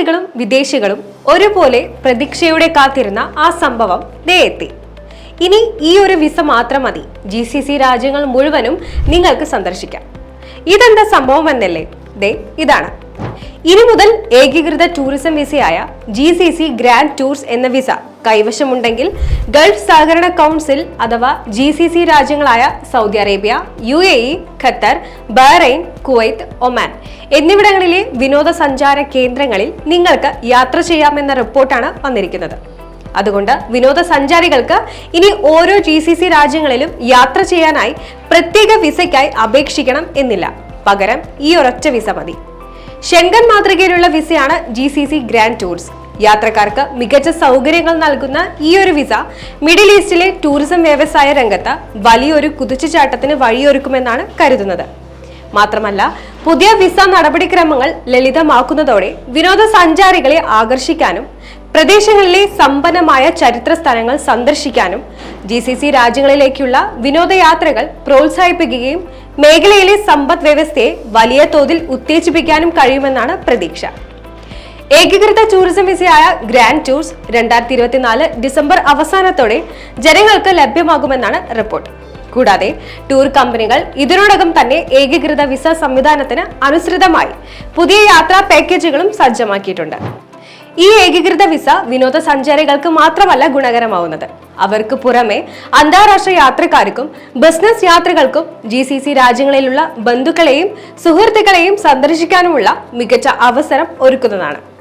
പ്രവാസികളും വിദേശികളും ഒരുപോലെ പ്രതീക്ഷയോടെ കാത്തിരുന്ന ആ സംഭവം ദേ എത്തി. ഇനി ഈ ഒരു വിസ മാത്രം മതി. ജി സി സി രാജ്യങ്ങൾ മുഴുവനും നിങ്ങൾക്ക് സന്ദർശിക്കാം. ഇതെന്താ സംഭവം എന്നല്ലേ? ദേ ഇതാണ്. ഇനി മുതൽ ഏകീകൃത tourism വിസയായ G C C grand tours എന്ന വിസ കൈവശമുണ്ടെങ്കിൽ ഗൾഫ് സഹകരണ കൗൺസിൽ അഥവാ G C C രാജ്യങ്ങളായ Saudi Arabia U A E Qatar Bahrain Kuwait Oman എന്നിവിടങ്ങളിലെ വിനോദസഞ്ചാര കേന്ദ്രങ്ങളിൽ നിങ്ങൾക്ക് യാത്ര ചെയ്യാമെന്ന റിപ്പോർട്ടാണ് വന്നിരിക്കുന്നത്. അതുകൊണ്ട് വിനോദസഞ്ചാരികൾക്ക് ഇനി ഓരോ ജി സി സി രാജ്യങ്ങളിലും യാത്ര ചെയ്യാനായി പ്രത്യേക വിസയ്ക്കായി അപേക്ഷിക്കണം എന്നില്ല. പകരം ഈ ഒരൊറ്റ വിസ മതി. ഷെങ്കൻ മാതൃകയിലുള്ള വിസയാണ് G C C grand tours യാത്രക്കാർക്ക് മികച്ച സൗകര്യങ്ങൾ നൽകുന്ന ഈ ഒരു വിസ മിഡിൽ ഈസ്റ്റിലെ ടൂറിസം വ്യവസായ രംഗത്ത് വലിയൊരു കുതിച്ചുചാട്ടത്തിന് വഴിയൊരുക്കുമെന്നാണ് കരുതുന്നത്. മാത്രമല്ല പുതിയ വിസ നടപടിക്രമങ്ങൾ ലളിതമാക്കുന്നതോടെ വിനോദസഞ്ചാരികളെ ആകർഷിക്കാനും പ്രദേശങ്ങളിലെ സമ്പന്നമായ ചരിത്ര സ്ഥലങ്ങൾ സന്ദർശിക്കാനും ജി സി സി രാജ്യങ്ങളിലേക്കുള്ള വിനോദയാത്രകൾ പ്രോത്സാഹിപ്പിക്കുകയും മേഖലയിലെ സമ്പദ് വ്യവസ്ഥയെ വലിയ തോതിൽ ഉത്തേജിപ്പിക്കാനും കഴിയുമെന്നാണ് പ്രതീക്ഷ. ഏകീകൃത ടൂറിസം വിസയായ ഗ്രാൻഡ് ടൂർസ് രണ്ടായിരത്തി ഇരുപത്തിനാല് ഡിസംബർ അവസാനത്തോടെ ജനങ്ങൾക്ക് ലഭ്യമാകുമെന്നാണ് റിപ്പോർട്ട് കൂടാതെ ടൂർ കമ്പനികൾ ഇതിനോടകം തന്നെ ഏകീകൃത വിസ സംവിധാനത്തിന് അനുസൃതമായി പുതിയ യാത്രാ പാക്കേജുകളും സജ്ജമാക്കിയിട്ടുണ്ട്. ഈ ഏകീകൃത വിസ വിനോദസഞ്ചാരികൾക്ക് മാത്രമല്ല ഗുണകരമാവുന്നത്. അവർക്ക് പുറമെ അന്താരാഷ്ട്ര യാത്രക്കാർക്കും ബിസിനസ് യാത്രകൾക്കും ജി സി സി രാജ്യങ്ങളിലുള്ള ബന്ധുക്കളെയും സുഹൃത്തുക്കളെയും സന്ദർശിക്കാനുമുള്ള മികച്ച അവസരം ഒരുക്കുന്നതാണ്.